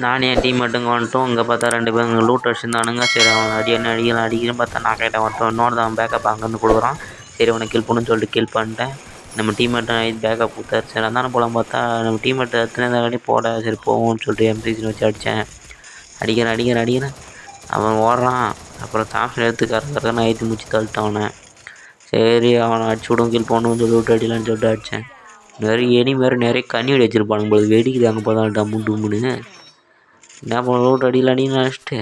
நானும் என் டீம் மட்டும் வந்துட்டோம் இங்கே பார்த்தா ரெண்டு பேரும் இங்கே லூட் அடிச்சிருந்தானுங்க. சரி அவன் அடி என்ன அடிக்கலாம் அடிக்கிறேன் பார்த்தா நான் கேட்டேன் வந்துட்டவனோடு அவன் பேக்கப் அங்கேருந்து கொடுக்குறான். சரி அவனை கில் பண்ணுன்னு சொல்லிட்டு கில் பண்ணிட்டேன். நம்ம டீம்மேட்டை பேக்கப் கொடுத்தாரு. சரி அந்தான போலாம் பார்த்தா நம்ம டீம்மேட்டை எத்தனை தாண்டி போட சரி போவோம்னு சொல்லிட்டு எம்சிசி வச்சு அடித்தேன் அடிக்கிறேன் அடிக்கிறேன் அடிக்கிறேன். அவன் ஓடுறான். அப்புறம் தாம்சன் எடுத்து கறக்கிறத நான் ஏற்றி முடிச்சு தள்ளிட்டேன் அவனை. சரி அவனை அடிச்சு விடும் கில் போகணும்னு சொல்லி விட்டு அடிக்கலான்னு சொல்லிட்டு அடித்தேன் நிறைய எனி மாதிரி நிறைய கண்ணி வெடி வச்சிருப்பானுங்க போல வெடிக்குது அங்கே போதான் டம்மு என்ன பண்ண அடியில் அடிக்கலான்னு நினச்சிட்டு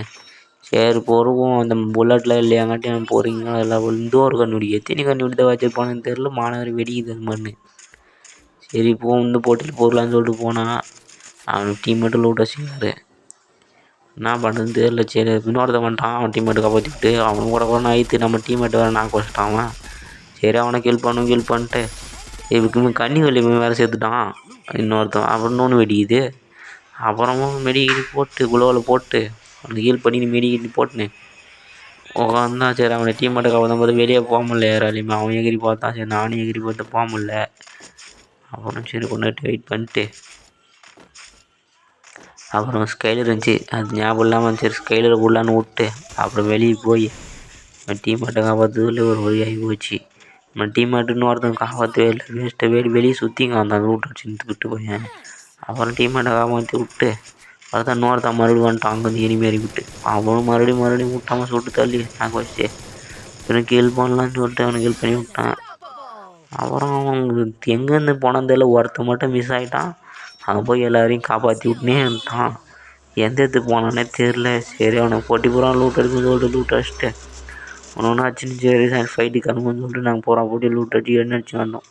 சரி பொறுவோம் அந்த புல்லட்டில் இல்லையாங்காட்டியும் போகிறீங்க அதெல்லாம் இந்த ஒரு கண்ணுடி. எத்தனை கண்ணு தான் வச்சிருப்பானுன்னு தெரில மாணவர் வெடிக்குது அது மண்ணு. சரி போ இந்த போட்டியில் போடலான்னு சொல்லிட்டு போனான் அவன் டீம் மட்டும் லூட் வச்சுக்காரு என்ன பண்ணுறதுன்னு தெரியல. சரி இன்னொருத்தன் பண்ணிட்டான் அவன் டீம்மேட்டு காப்பாற்றி விட்டு அவன் கூட கூட ஆயிடுத்து நம்ம டீம்மேட் வேறு நான் வச்சிட்டான் அவன் சரி அவனை கில் பண்ணும் கில் பண்ணிட்டு இதுக்கு கண்ணி வலிமை வேறு சேர்த்துட்டான். இன்னொருத்தன் அப்புறம் இன்னொன்று வெடிக்குது. அப்புறமா மெடிக்கிட்டு போட்டு குளோவில் போட்டு அவனுக்கு ஹீல் பண்ணி மெடிக்கிட்டு போட்டுன்னு உட்காந்தான் சரி அவனை டீம்மேட்டை காப்பாற்றும் போது வெளியே போக முடியல யாராலையுமே. அவன் எகிரி பார்த்தான் சரி நானும் எகிரி பார்த்து போக முடில அப்புறம் சரி கொண்டுட்டு வெயிட் பண்ணிட்டு. அப்புறம் ஸ்கைலர் இருந்துச்சு. அது ஞாபகம் இல்லாமல் சரி ஸ்கைலர் உள்ளான்னு விட்டு அப்புறம் வெளியே போய் நம்ம டீம் மட்டும் காப்பாற்றுறதுல ஒரு வழியாகி போச்சு. நம்ம டீம் ஒருத்தன் காப்பாற்றவே இல்லை. வேஸ்ட்டை வெளியே வெளியே சுற்றிங்க அந்த ரூட் அடிச்சு விட்டு போய். அப்புறம் டீம் மட்டும் காப்பாற்றி விட்டு பார்த்தா இன்னொருத்தன் மறுபடியும் வந்துட்டான் அங்கேருந்து இனி மாரி விட்டு. அவனும் மறுபடியும் மறுபடியும் விட்டாமல் சுட்டு தள்ளி நாங்கள் வச்சு அப்புறம் கீழ் பண்ணலான்னு சொல்லிட்டு அவனை கீழ் பண்ணி விட்டான். அப்புறம் அவங்க எங்கேருந்து போனான்னு தெரியல ஒருத்தன் மட்டும் மிஸ் ஆகிட்டான் அங்கே போய் எல்லாரையும் காப்பாற்றி விட்டுனே இருந்தான் எந்த இடத்துக்கு போனானே தெரில சரி அவனை போட்டி போகிறான் லூட் அடிக்குன்னு சொல்லிட்டு லூட் அடிச்சுட்டு ஒன்று ஒன்றா அடிச்சுன்னு சரி ஃபைட்டு ஃபைட்டுக்கு சொல்லிட்டு நாங்கள் போகிறோம் போட்டி லூட் அடிச்சு என்ன அடிச்சு வந்தோம்.